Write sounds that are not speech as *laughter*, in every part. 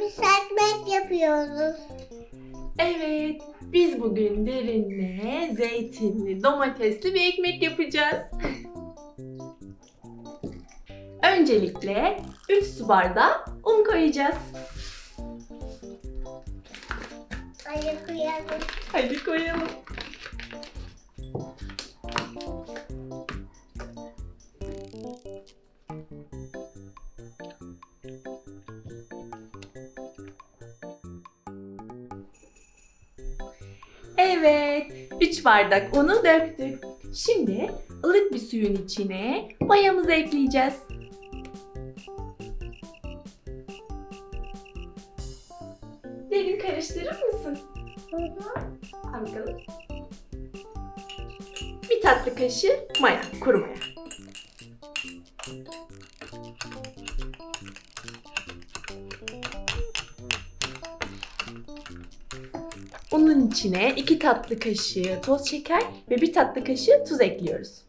Biz ekmek yapıyoruz. Evet, biz bugün derinle zeytinli, domatesli bir ekmek yapacağız. Öncelikle 3 su bardağı un koyacağız. Hadi koyalım. Hadi koyalım. Evet, 3 bardak unu döktük. Şimdi ılık bir suyun içine mayamızı ekleyeceğiz. Derin karıştırır mısın? Hı hı. Al bakalım. Bir tatlı kaşığı maya, kuru maya. Unun içine iki tatlı kaşığı toz şeker ve bir tatlı kaşığı tuz ekliyoruz.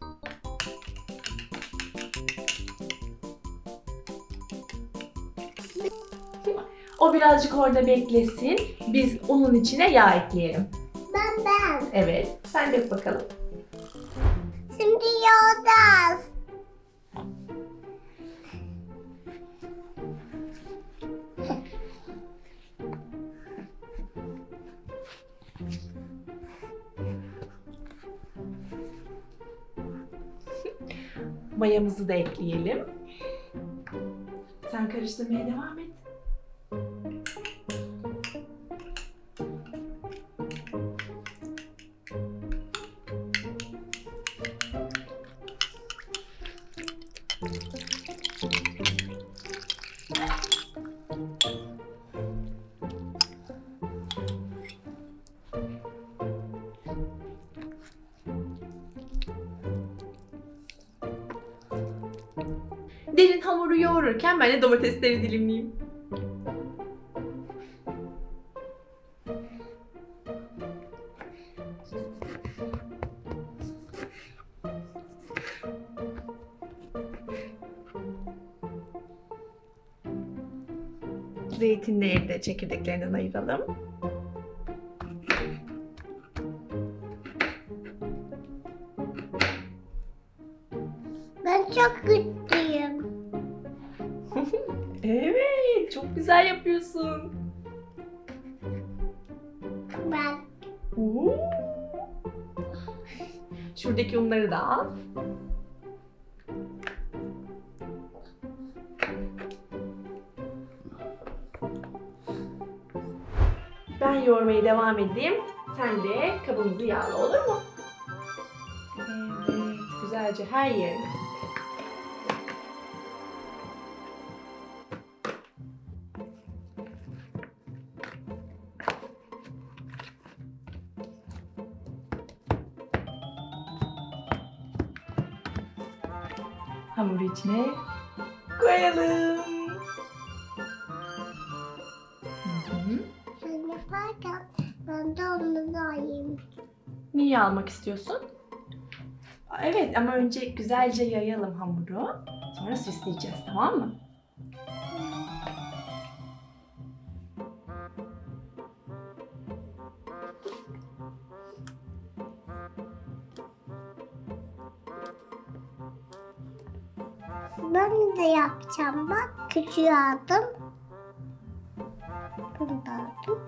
O birazcık orada beklesin. Biz unun içine yağ ekleyelim. Ben ben. Evet. Sen de bakalım. Mayamızı da ekleyelim. Sen karıştırmaya devam et. Derin hamuru yoğururken ben de domatesleri dilimleyeyim. Zeytinleri de çekirdeklerinden ayıralım. Ben çok güçlüyüm. Evet, çok güzel yapıyorsun. Ben. Oo. Şuradaki unları da al. Ben yoğurmaya devam edeyim. Sen de kabımızı yağla olur mu? Evet, güzelce her yerine. Hamuru içine koyalım. Sen yaparken ben de onu da yiyeyim. Niye almak istiyorsun? Evet ama önce güzelce yayalım hamuru. Sonra süsleyeceğiz tamam mı? Ben de yapacağım bak. Küçüğü aldım. Bunu da aldım.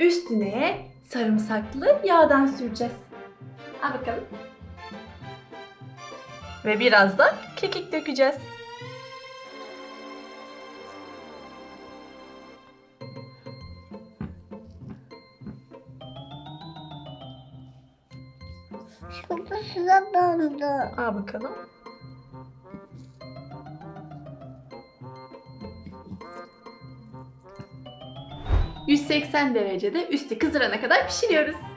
Üstüne sarımsaklı yağdan süreceğiz. Al bakalım. Ve biraz da kekik dökeceğiz. Şurada sıra döndü. Al bakalım. ...180 derecede üstü kızarana kadar pişiriyoruz.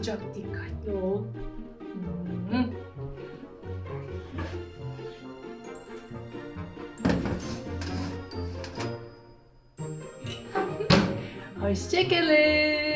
Sıcak. Dikkatli ol. Hmm. *laughs* Hoşçakalın.